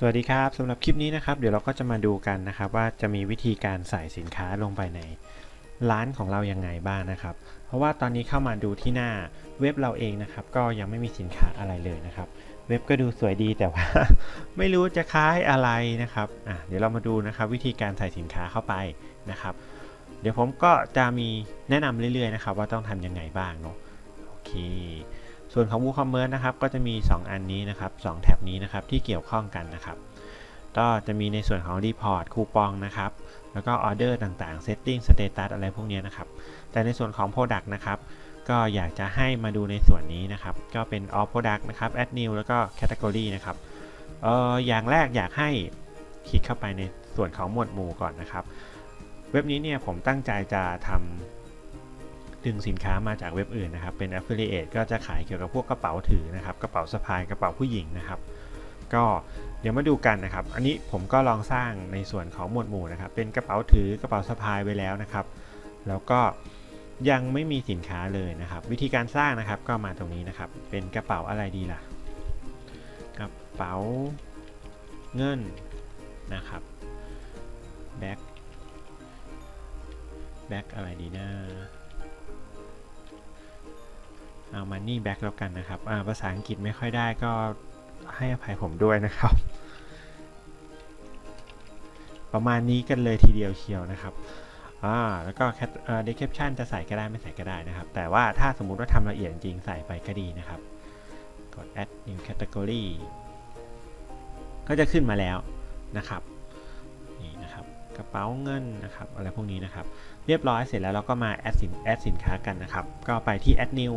สวัสดีครับสำหรับคลิปนี้นะครับเดี๋ยวเราก็จะมาดูกันนะครับ ว่าจะมีวิธีการใส่สินค้าลงไปในร้านของเรายังไงบ้างนะครับ เพราะว่าตอนนี้เข้ามาดูที่หน้าเว็บเราเองนะครับ ก็ยังไม่มีสินค้าอะไรเลยนะครับ เว็บก็ดูสวยดีแต่ว่า ไม่รู้จะคล้ายอะไรนะครับอะเดี๋ยวเรามาดูนะครับ วิธีการใส่สินค้าเข้าไปนะครับ เดี๋ยวผมก็จะมีแนะนำเรื่อยๆนะครับ ว่าต้องทำยังไงบ้างเนาะโอเค ส่วนของ WooCommerce นะครับก็จะมี 2 อันนี้นะครับ2แท็บนี้นะครับที่เกี่ยวข้องกันนะครับก็จะมีในส่วนของ Report คูปองนะครับแล้วก็ออเดอร์ต่างๆ Setting Status อะไรพวกนี้นะครับแต่ในส่วนของ Product นะครับก็อยากจะให้มาดูในส่วนนี้นะครับ ก็เป็น All Product นะครับ Add New แล้วก็ Category นะครับเอออย่างแรกอยากให้คลิกเข้าไปในส่วนของหมวดหมู่ก่อนนะครับ เว็บนี้เนี่ยผมตั้งใจจะทำ ดึงสินค้ามาจากเว็บอื่นนะครับ เป็น Affiliate ก็จะขายเกี่ยวกับพวกกระเป๋าถือนะครับ กระเป๋าสะพาย กระเป๋าผู้หญิงนะครับ ก็เดี๋ยวมาดูกันนะครับ อันนี้ผมก็ลองสร้างในส่วนของหมวดหมู่นะครับ เป็นกระเป๋าถือกระเป๋าสะพายไว้แล้วนะครับ แล้วก็ยังไม่มีสินค้าเลยนะครับ วิธีการสร้างนะครับก็มาตรงนี้นะครับ เป็นกระเป๋าอะไรดีล่ะ กระเป๋าเงินนะครับแบ็คแบ็คอะไรดีนะ เอามันนี่แบ็คแล้วกันนะครับาภาษาอังกฤษไม่ค่อยได้ก็ให้อภัยผมด้วยนะครับ ประมาณนี้กันเลยทีเดียวเชียวนะครับอ่าแล้วก็แคทเอ่อ description จะใส่ก็ได้ไม่ใส่ก็ได้นะครับ แต่ว่าถ้าสมมุติว่าทำละเอียดจริงใส่ไปก็ดีนะครับ กด add new category ก็จะขึ้นมาแล้วนะครับนี่นะครับกระเป๋าเงินนะครับอะไรพวกนี้นะครับ เรียบร้อยเสร็จแล้วเราก็มา add สิน add สินค้ากันนะครับ ก็ไปที่ add new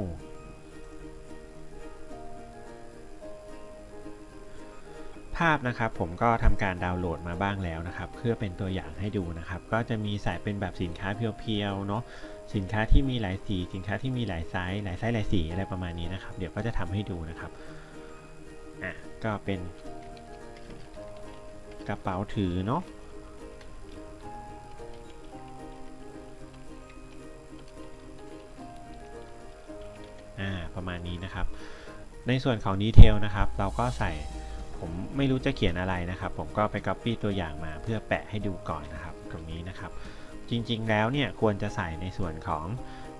ภาพนะครับผมก็ทำการดาวน์โหลดมาบ้างแล้วนะครับ เพื่อเป็นตัวอย่างให้ดูนะครับ ก็จะมีใส่เป็นแบบสินค้าเพียวๆเนาะสินค้าที่มีหลายสี สินค้าที่มีหลายไซส์หลายไซส์หลายสีอะไรประมาณนี้นะครับ เดี๋ยวก็จะทำให้ดูนะครับอะก็เป็นกระเป๋าถือเนาะอ่าประมาณนี้นะครับ ในส่วนของดีเทลนะครับ เราก็ใส่ ผมไม่รู้จะเขียนอะไรนะครับ ผมก็ไป copy ตัวอย่างมาเพื่อแปะให้ดูก่อนนะครับ ตรงนี้นะครับ จริงๆแล้วเนี่ยควรจะใส่ในส่วนของ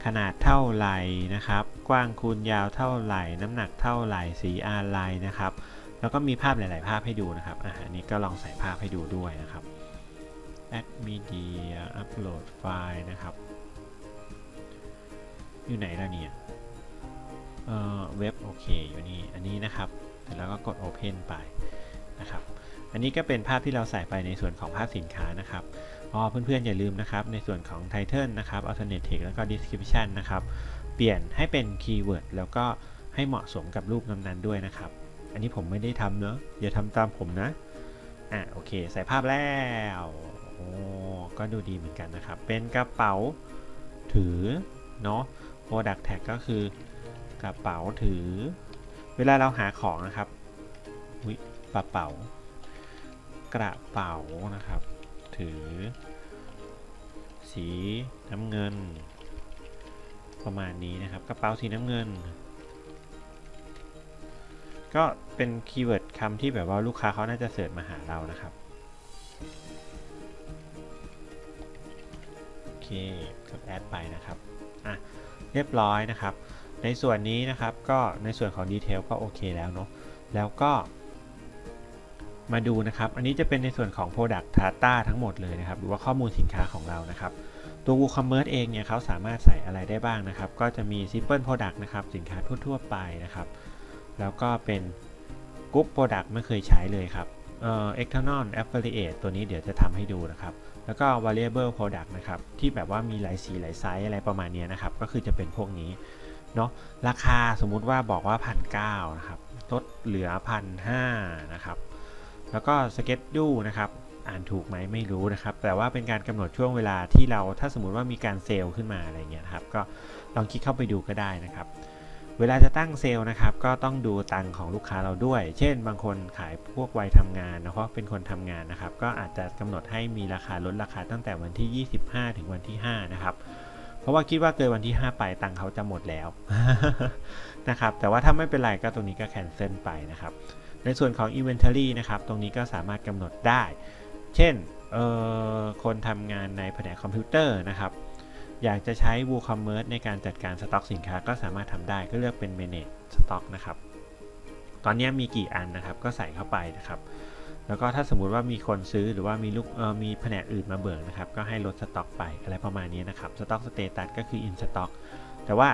ขนาดเท่าไหร่นะครับ กว้างคูณยาวเท่าไหร่ น้ำหนักเท่าไหร่สีอะไรนะครับ แล้วก็มีภาพหลาย ๆ ภาพให้ดูนะครับอะอันนี้ก็ลองใส่ภาพให้ดูด้วยนะครับ add media upload file นะครับ อยู่ไหนล่ะเนี่ยเอ่อเว็บโอเคอยู่นี่ อันนี้นะครับ ร็จแล้วก็กด Open ไปนะครับ อันนี้ก็เป็นภาพที่เราใส่ไปในส่วนของภาพสินค้านะครับอ๋อเพื่อนๆ อย่าลืมนะครับ ในส่วนของ Title นะครับ Alternate Text แล้วก็ Description นะครับ เปลี่ยนให้เป็นคีย์เวิร์ดแล้วก็ให้เหมาะสมกับรูปนั้นๆด้วยนะครับ อันนี้ผมไม่ได้ทำเนอะอย่าทำตามผมนะ อะโอเค ใส่ภาพแล้วโอ้ก็ดูดีเหมือนกันนะครับ เป็นกระเป๋าถือเนาะ Product Tag ก็คือกระเป๋าถือ เวลาเราหาของนะครับวิกระเป๋ากระเป๋านะครับ ถือ สีน้ำเงิน ประมาณนี้นะครับ กระเป๋าสีน้ำเงิน ก็เป็นคีย์เวิร์ดคำที่แบบว่าลูกค้าเขาน่าจะเสิร์ชมาหาเรานะครับโอเคกดแอดไปนะครับอะเรียบร้อยนะครับ ในส่วนนี้นะครับก็ในส่วนของดีเทลก็โอเคแล้วเนาะแล้วก็มาดูนะครับ อันนี้จะเป็นในส่วนของ Product Data ทั้งหมดเลยนะครับ หรือว่าข้อมูลสินค้าของเรานะครับ ตัว WooCommerce เองเนี่ยเขาสามารถใส่อะไรได้บ้างนะครับ ก็จะมี Simple Product นะครับ สินค้าทั่วๆไปนะครับ แล้วก็เป็น Group Product ไม่เคยใช้เลยครับเอ่อ External Affiliate ตัวนี้เดี๋ยวจะทำให้ดูนะครับ แล้วก็ Variable Product นะครับ ที่แบบว่ามีหลายสีหลายไซส์อะไรประมาณนี้นะครับ ก็คือจะเป็นพวกนี้ เนาะราคาสมมุติว่าบอกว่าพันเนะครับลดเหลือพันห้านะครับ แล้วก็สเก็ตดูนะครับอ่านถูกไหมไม่รู้นะครับ แต่ว่าเป็นการกำหนดช่วงเวลาที่เราถ้าสมมติว่ามีการเซลล์ขึ้นมาอะไรเงี้ยครับก็ลองคลิกเข้าไปดูก็ได้นะครับ เวลาจะตั้งเซลล์นะครับ ก็ต้องดูตังของลูกค้าเราด้วย เช่น บางคนขายพวกวัยทำงานนะเพราะเป็นคนทำงานนะครับ ก็อาจจะกำหนดให้มีราคาลดราคาตั้งแต่วันที่ 25 ถึงวันที่ 5 นะครับ เพราะว่าคิดว่าเกินวันที่ 5 ไปตังเขาจะหมดแล้วนะครับ แต่ว่าถ้าไม่เป็นไรก็ตรงนี้ก็แคนเซิลไปนะครับ ในส่วนของ Inventory นะครับ ตรงนี้ก็สามารถกำหนดได้ เช่นคนทำงานในแผนกคอมพิวเตอร์นะครับ อยากจะใช้ WooCommerce ในการจัดการสต็อกสินค้าก็สามารถทำได้ก็เลือกเป็น Manage Stock นะครับ ตอนนี้มีกี่อันนะครับก็ใส่เข้าไปนะครับ แล้วก็ถ้าสมมุติว่ามีคนซื้อหรือว่ามีลูกเออมีแผนกอื่นมาเบิกนะครับ ก็ให้ลดสต็อกไปอะไรประมาณนี้นะครับสต็อกสเตตัสก็คือ in stock แต่ว่า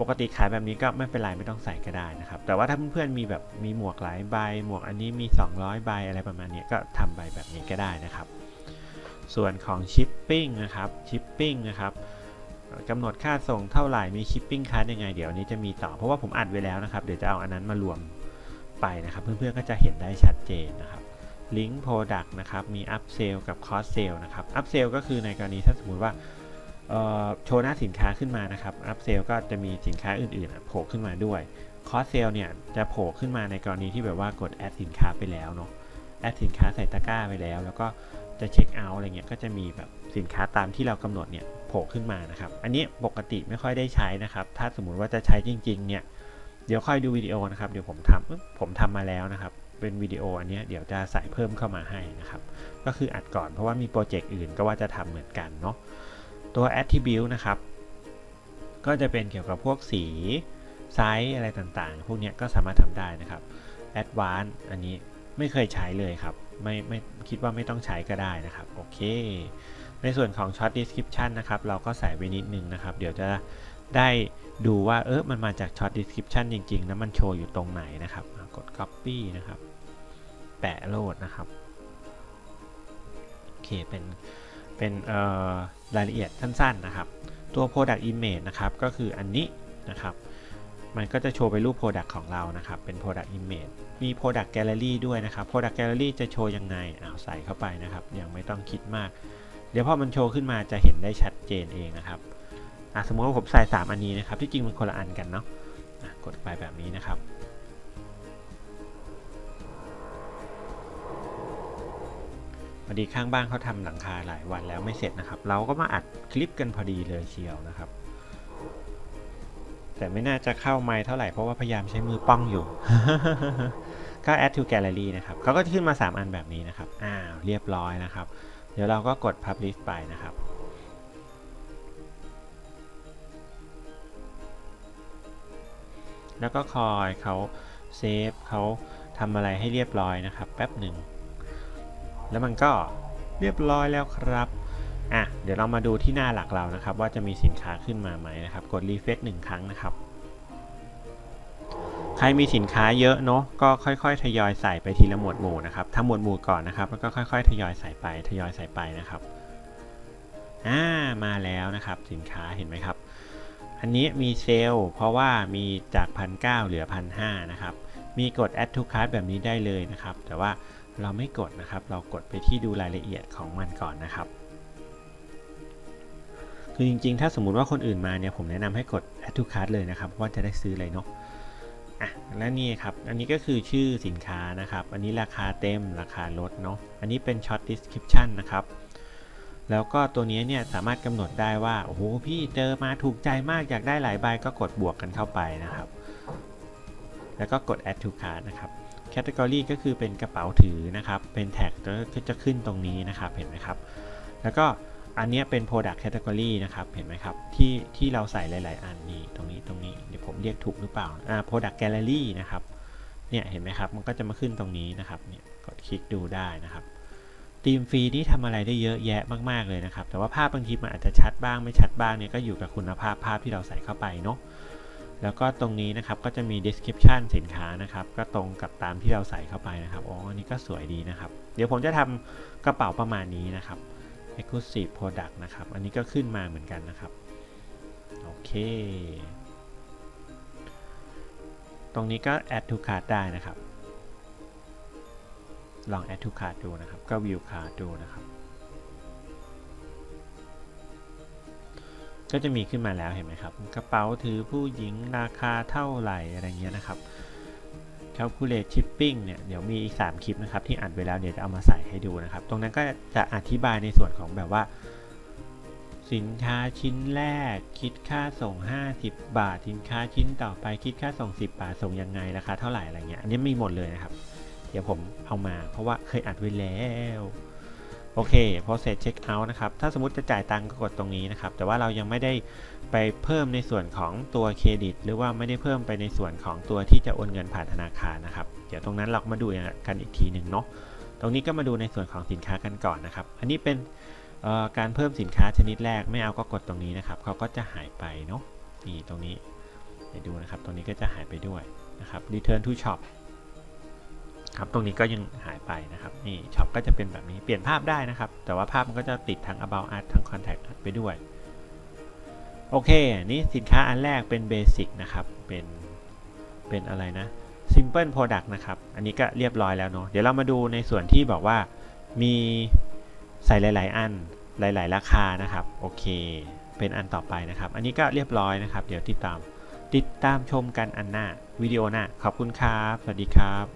ปกติขายแบบนี้ก็ไม่เป็นไรไม่ต้องใส่ก็ได้นะครับ แต่ว่าถ้าเพื่อนๆมีแบบมีหมวกหลายใบ หมวกอันนี้มี 200 ใบอะไรประมาณนี้ก็ทำใบแบบนี้ก็ได้นะครับ ส่วนของ shipping นะครับ shipping นะครับกำหนดค่าส่งเท่าไหร่มี shipping card ยังไงเดี๋ยวนี้จะมีต่อเพราะว่าผมอัดไว้แล้วนะครับ เดี๋ยวจะเอาอันนั้นมารวมไปนะครับ เพื่อนๆก็จะเห็นได้ชัดเจนนะครับ ลิงก์ Product นะครับ มี Up Sale กับ Cross Sale นะครับ Up Sale ก็คือในกรณีถ้าสมมติว่าโชว์หน้าสินค้าขึ้นมานะครับ Up Sale ก็จะมีสินค้าอื่นๆโผล่ขึ้นมาด้วย Cross Sale เนี่ยจะโผล่ขึ้นมาในกรณีที่แบบว่ากดแอดสินค้าไปแล้วเนาะแอดสินค้าใส่ตะกร้าไปแล้ว แล้วก็จะเช็คเอาท์อะไรเงี้ยก็จะมีแบบสินค้าตามที่เรากำหนดเนี่ยโผล่ขึ้นมานะครับ อันนี้ปกติไม่ค่อยได้ใช้นะครับ ถ้าสมมุติว่าจะใช้จริง ๆ เนี่ยเดี๋ยวค่อยดูวิดีโอนะครับ เดี๋ยวผมทำผมทำมาแล้วนะครับ เป็นวิดีโออันนี้เดี๋ยวจะใส่เพิ่มเข้ามาให้นะครับ ก็คืออัดก่อนเพราะว่ามีโปรเจกต์อื่นก็ว่าจะทำเหมือนกันเนาะตัว attribute นะครับ ก็จะเป็นเกี่ยวกับพวกสีไซส์อะไรต่างๆ พวกนี้ก็สามารถทำได้นะครับ advanced อันนี้ไม่เคยใช้เลยครับไม่ไม่คิดว่าไม่ต้องใช้ก็ได้นะครับ โอเค ในส่วนของ short description นะครับ เราก็ใส่ไว้นิดนึงนะครับ เดี๋ยวจะได้ดูว่าเออมันมาจาก short description จริงๆ แล้วมันโชว์อยู่ตรงไหนนะครับ กด copy นะครับ แปะโหลดนะครับโอเคเป็นเป็นรายละเอียดสั้นๆนะครับ ตัว product image นะครับก็คืออันนี้นะครับมันก็จะโชว์เป็นรูป product ของเรานะครับ เป็น product image มี product gallery ด้วยนะครับ product gallery จะโชว์ยังไงอ้าวใส่เข้าไปนะครับ ยังไม่ต้องคิดมาก เดี๋ยวพอมันโชว์ขึ้นมาจะเห็นได้ชัดเจนเองนะครับสมมติว่าผมใส่ 3 อันนี้นะครับ ที่จริงมันคนละอันกันเนาะะกดไปแบบนี้นะครับ อดีข้างบ้านเขาทำหลังคาหลายวันแล้วไม่เสร็จนะครับ เราก็มาอัดคลิปกันพอดีเลยเชียวนะครับ แต่ไม่น่าจะเข้าไมค์เท่าไหร่เพราะว่าพยายามใช้มือป้องอยู่ก็ add to gallery นะครับเขาก็จะขึ้นมา 3 อันแบบนี้นะครับอ้าวเรียบร้อยนะครับ เดี๋ยวเราก็กด publish ไปนะครับแล้วก็คอยเขาเซฟเขาทำอะไรให้เรียบร้อยนะครับ แป๊บหนึ่ง แล้วมันก็เรียบร้อยแล้วครับอะเดี๋ยวเรามาดูที่หน้าหลักเรานะครับ ว่าจะมีสินค้าขึ้นมาไหมนะครับ กดรีเฟซหนึ่งครั้งนะครับ ใครมีสินค้าเยอะเนาะก็ค่อยๆ ทยอยใส่ไปทีละหมวดหมู่นะครับทำหมวดหมู่ก่อนนะครับ แล้วก็ค่อยๆ ทยอยใส่ไปทยอยใส่ไปนะครับอ่ามาแล้วนะครับสินค้าเห็นไหมครับ อันนี้มีเซลล์เพราะว่ามีจากพันเเหลือพันหนะครับ มีกด add to cart แบบนี้ได้เลยนะครับ แต่ว่าเราไม่กดนะครับ เรากดไปที่ดูรายละเอียดของมันก่อนนะครับ คือจริงๆ ถ้าสมมุติว่าคนอื่นมาเนี่ย ผมแนะนำให้กด add to cart เลยนะครับ ว่าจะได้ซื้อเลยเนาะอะและนี่ครับ อันนี้ก็คือชื่อสินค้านะครับ อันนี้ราคาเต็มราคาลดเนาะ อันนี้เป็น short description นะครับแล้วก็ตัวนี้เนี่ยสามารถกำหนดได้ว่า โอ้โหพี่เจอมาถูกใจมากอยากได้หลายใบก็กดบวกกันเข้าไปนะครับ แล้วก็กด add to cart นะครับ category ก็คือเป็นกระเป๋าถือนะครับ เป็นแท็กก็จะขึ้นตรงนี้นะครับ เห็นไหมครับ แล้วก็อันนี้เป็น product category นะครับ เห็นไหมครับ ที่ที่เราใส่หลาย ๆ อันนี้ตรงนี้ตรงนี้ เดี๋ยวผมเรียกถูกหรือเปล่า อ่า product gallery นะครับ เนี่ยเห็นไหมครับ มันก็จะมาขึ้นตรงนี้นะครับ เนี่ยกดคลิกดูได้นะครับทีมฟรีนี่ทำอะไรได้เยอะแยะมาก ๆ เลยนะครับ แต่ว่าภาพบางทีมันอาจจะชัดบ้างไม่ชัดบ้างเนี่ยก็อยู่กับคุณภาพภาพที่เราใส่เข้าไปเนาะ แล้วก็ตรงนี้นะครับก็จะมี description สินค้านะครับ ก็ตรงกับตามที่เราใส่เข้าไปนะครับอ๋ออันนี้ก็สวยดีนะครับ เดี๋ยวผมจะทำกระเป๋าประมาณนี้นะครับ exclusive product นะครับ อันนี้ก็ขึ้นมาเหมือนกันนะครับ โอเค ตรงนี้ก็ add to cart ได้นะครับ ลอง add to cart ดูนะครับ ก็ view cart ดูนะครับ ก็จะมีขึ้นมาแล้วเห็นไหมครับ กระเป๋าถือผู้หญิงราคาเท่าไหร่อะไรเงี้ยนะครับ calculate shipping เนี่ยเดี๋ยวมีอีก 3 คลิปนะครับ ที่อัดไว้แล้วเดี๋ยวจะเอามาใส่ให้ดูนะครับ ตรงนั้นก็จะอธิบายในส่วนของแบบว่า สินค้าชิ้นแรก คิดค่าส่ง 50 บาท สินค้าชิ้นต่อไปคิดค่าส่ง 10 บาทส่งยังไงราคาเท่าไหร่อะไรเงี้ยอันนี้มีหมดเลยนะครับ เดี๋ยวผมเอามาเพราะว่าเคยอัดไว้แล้ว โอเค process check out นะครับ ถ้าสมมติจะจ่ายตังค์ก็กดตรงนี้นะครับ แต่ว่าเรายังไม่ได้ไปเพิ่มในส่วนของตัวเครดิต หรือว่าไม่ได้เพิ่มไปในส่วนของตัวที่จะโอนเงินผ่านธนาคารนะครับ เดี๋ยวตรงนั้นเรามาดูกันอีกทีหนึ่งเนาะ ตรงนี้ก็มาดูในส่วนของสินค้ากันก่อนนะครับ อันนี้เป็นการเพิ่มสินค้าชนิดแรก ไม่เอาก็กดตรงนี้นะครับ เขาก็จะหายไปเนาะ นี่ตรงนี้ เดี๋ยวดูนะครับ ตรงนี้ก็จะหายไปด้วยนะครับ return to shop ครับตรงนี้ก็ยังหายไปนะครับนี่ช็อปก็จะเป็นแบบนี้เปลี่ยนภาพได้นะครับ แต่ว่าภาพมันก็จะติดทั้ง about us ทั้ง contact us ไปด้วย โอเค นี่สินค้าอันแรกเป็น basic นะครับเป็นเป็นอะไรนะ simple product นะครับ อันนี้ก็เรียบร้อยแล้วเนาะเดี๋ยวเรามาดูในส่วนที่บอกว่ามีใส่หลาย ๆ อันหลาย ๆ ราคานะครับ โอเค เป็นอันต่อไปนะครับ อันนี้ก็เรียบร้อยนะครับ เดี๋ยวติดตาม ติดตามชมกันอันหน้าวิดีโอหน้าขอบคุณครับ สวัสดีครับ